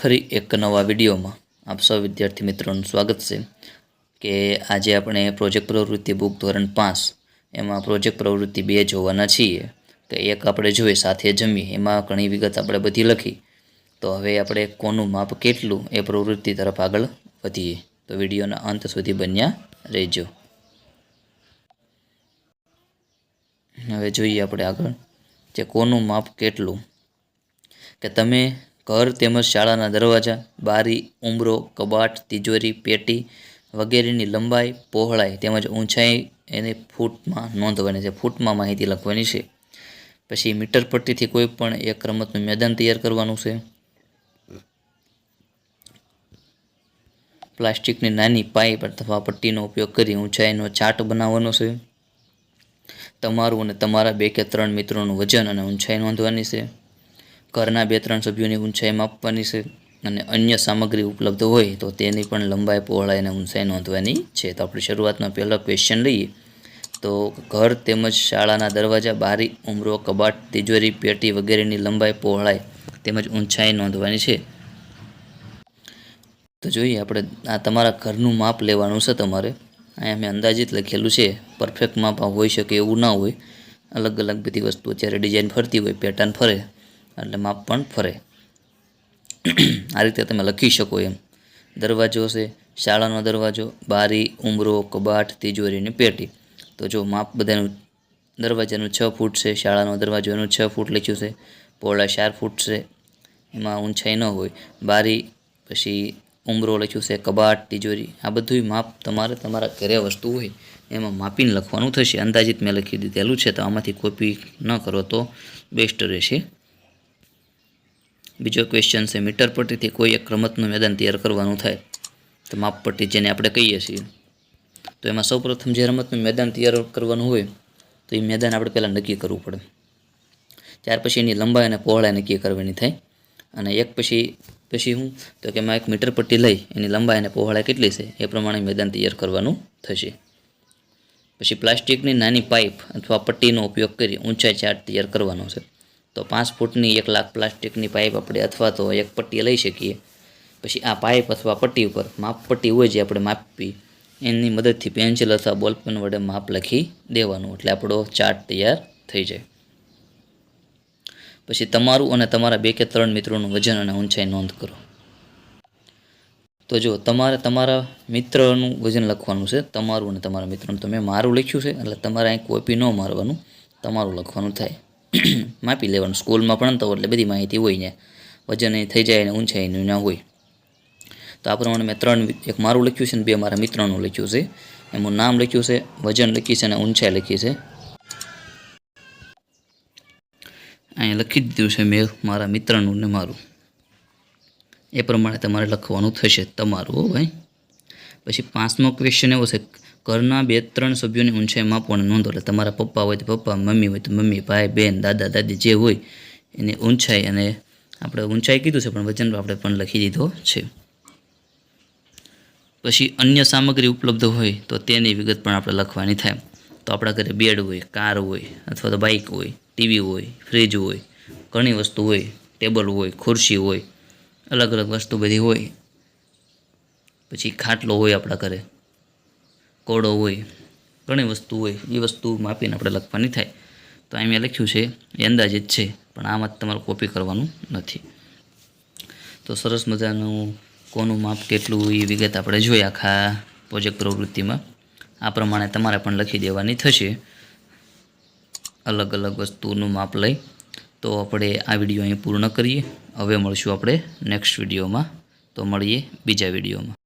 ફરી એક નવા વિડીયોમાં આપ સૌ વિદ્યાર્થી મિત્રોનું સ્વાગત છે કે આજે આપણે પ્રોજેક્ટ પ્રવૃત્તિ બુક ધોરણ પાંચ એમાં પ્રોજેક્ટ પ્રવૃત્તિ બે જોવાના છીએ તો એક આપણે જોઈએ, સાથે જમીએ, એમાં ઘણી વિગત આપણે બધી લખી. તો હવે આપણે કોનું માપ કેટલું એ પ્રવૃત્તિ તરફ આગળ વધીએ. તો વિડીયોના અંત સુધી બન્યા રહેજો. હવે જોઈએ આપણે આગળ કે કોનું માપ કેટલું? કે તમે ઘર તેમજ શાળાના દરવાજા, બારી ઉંબરો કબાટ, તિજોરી, પેટી વગેરેની લંબાઈ, પહોળાઈ તેમજ ઊંચાઈ એને ફૂટમાં નોંધવાની છે. ફૂટમાં માહિતી લખવાની છે. પછી મીટર પટ્ટીથી કોઈ પણ એક રમતનું મેદાન તૈયાર કરવાનું છે. પ્લાસ્ટિકની નાની પાઇપ અથવા પટ્ટીનો ઉપયોગ કરી ઊંચાઈનો ચાર્ટ બનાવવાનો છે. તમારું અને તમારા બે કે ત્રણ મિત્રોનું વજન અને ઊંચાઈ નોંધવાની છે. ઘરના બે ત્રણ સભ્યોની ઊંચાઈ માપવાની છે અને અન્ય સામગ્રી ઉપલબ્ધ હોય તો તેની પણ લંબાઈ, પહોળાઈ અને ઊંચાઈ નોંધવાની છે. તો આપણે શરૂઆતમાં પહેલો ક્વેશ્ચન લઈએ. તો ઘર તેમજ શાળાના દરવાજા, બારી, ઉમરો, કબાટ, તિજોરી, પેટી વગેરેની લંબાઈ, પહોળાઈ તેમજ ઊંચાઈ નોંધવાની છે. તો જોઈએ આપણે આ તમારા ઘરનું માપ લેવાનું છે તમારે. અહીંયા મેં અંદાજિત લખેલું છે પરફેક્ટ માપ હોઈ શકે એવું ના હોય. અલગ અલગ બધી વસ્તુઓ અત્યારે ડિઝાઇન ફરતી હોય પેટર્ન ફરે. એટલે માપ પણ ફરે. આ રીતે તમે લખી શકો એમ. દરવાજો છે, શાળાનો દરવાજો, બારી, ઉમરો, કબાટ, તિજોરી અને પેટી. તો જો માપ બધાનું, દરવાજાનું છ ફૂટ છે, શાળાનો દરવાજો એનું છ ફૂટ લખ્યું છે, પહોળા ચાર ફૂટ છે, એમાં ઊંચાઈ ન હોય. બારી, પછી ઉમરો લખ્યું છે, કબાટ, તિજોરી, આ બધું માપ તમારે તમારા ઘરે વસ્તુ હોય, એમાં માપીને લખવાનું થશે. અંદાજિત મેં લખી દીધેલું છે, તો આમાંથી કોપી ન કરો તો બેસ્ટ રહેશે. બીજો ક્વેશ્ચન છે, મીટર પટ્ટીથી કોઈ એક રમતનું મેદાન તૈયાર કરવાનું થાય, તો માપ પટ્ટી જેને આપણે કહીએ છીએ. તો એમાં સૌપ્રથમ જે રમતનું મેદાન તૈયાર કરવાનું હોય, તો એ મેદાન આપણે પહેલાં નક્કી કરવું પડે. ત્યાર પછી એની લંબાઈ અને પહોળાઈ નક્કી કરવાની થાય. અને એક પછી પછી હું, તો કે એમાં એક મીટર પટ્ટી લઈ, એની લંબાઈ અને પહોળાઈ કેટલી છે, એ પ્રમાણે મેદાન તૈયાર કરવાનું થશે. પછી પ્લાસ્ટિકની નાની પાઇપ અથવા પટ્ટીનો ઉપયોગ કરી ઊંચાઈ ચાર્ટ તૈયાર કરવાનો છે. તો પાંચ ફૂટની એક લાખ પ્લાસ્ટિકની પાઇપ આપણે અથવા તો એક પટ્ટી લઈ શકીએ. પછી આ પાઇપ અથવા પટ્ટી ઉપર માપ પટ્ટી હોય જે આપણે માપવી, એની મદદથી પેન્સિલ અથવા બોલપેન વડે માપ લખી દેવાનું. એટલે આપણો ચાર્ટ તૈયાર થઈ જાય. પછી તમારું અને તમારા બે કે ત્રણ મિત્રોનું વજન અને ઊંચાઈ નોંધ કરો. તો જો તમારે તમારા મિત્રનું વજન લખવાનું છે, તમારું અને તમારા મિત્રનું. તો મેં મારું લખ્યું છે, એટલે તમારે અહીં કોપી ન મારવાનું, તમારું લખવાનું થાય. માપી લેવાનું. સ્કૂલમાં ભણતા હોય એટલે બધી માહિતી હોય ને. વજન થઈ જાય અને ઊંચાઈનું ના હોય. તો આ પ્રમાણે મેં ત્રણ એક મારું લખ્યું છે અને બે મારા મિત્રનું લખ્યું છે. એમનું નામ લખ્યું છે, વજન લખી છે અને ઊંચાઈ લખી છે. અહીંયા લખી દીધું છે મેં મારા મિત્રનું ને મારું. એ પ્રમાણે તમારે લખવાનું થશે તમારું, હો ભાઈ. પછી પાંચમો ક્વેશ્ચન એવો છે ઘરના બે ત્રણ સભ્યોની ઊંચાઈ માપવાનું નોંધો એટલે તમારા પપ્પા હોય તો પપ્પા, મમ્મી હોય તો મમ્મી, ભાઈ બહેન દાદા, દાદી જે હોય એની ઊંચાઈ અને આપણે ઊંચાઈ કીધું છે, પણ વજન આપણે પણ લખી દીધો છે. પછી અન્ય સામગ્રી ઉપલબ્ધ હોય તો તેની વિગત પણ આપણે લખવાની થાય. તો આપણા ઘરે બેડ હોય, કાર હોય અથવા તો બાઇક હોય, ટીવી હોય, ફ્રીજ હોય, ઘણી વસ્તુ હોય, ટેબલ હોય, ખુરશી હોય, અલગ અલગ વસ્તુ બધી હોય. પછી ખાટલો હોય આપણા ઘરે. કોડો હોય, ઘણી વસ્તુ હોય, એ વસ્તુ માપીને આપણે લખવાની થાય. તો અહીં મેં લખ્યું છે, એ અંદાજિત છે, પણ આમાં તમારે કોપી કરવાનું નથી. તો સરસ મજાનું કોનું માપ કેટલું એ વિગત આપણે જોઈએ આખા પ્રોજેક્ટ પ્રવૃત્તિમાં. આ પ્રમાણે તમારે પણ લખી દેવાની થશે. અલગ અલગ વસ્તુનું માપ લઈ. તો આપણે આ વીડિયો અહીં પૂર્ણ કરીએ. હવે મળશું આપણે નેક્સ્ટ વિડીયોમાં. તો મળીએ બીજા વિડીયોમાં.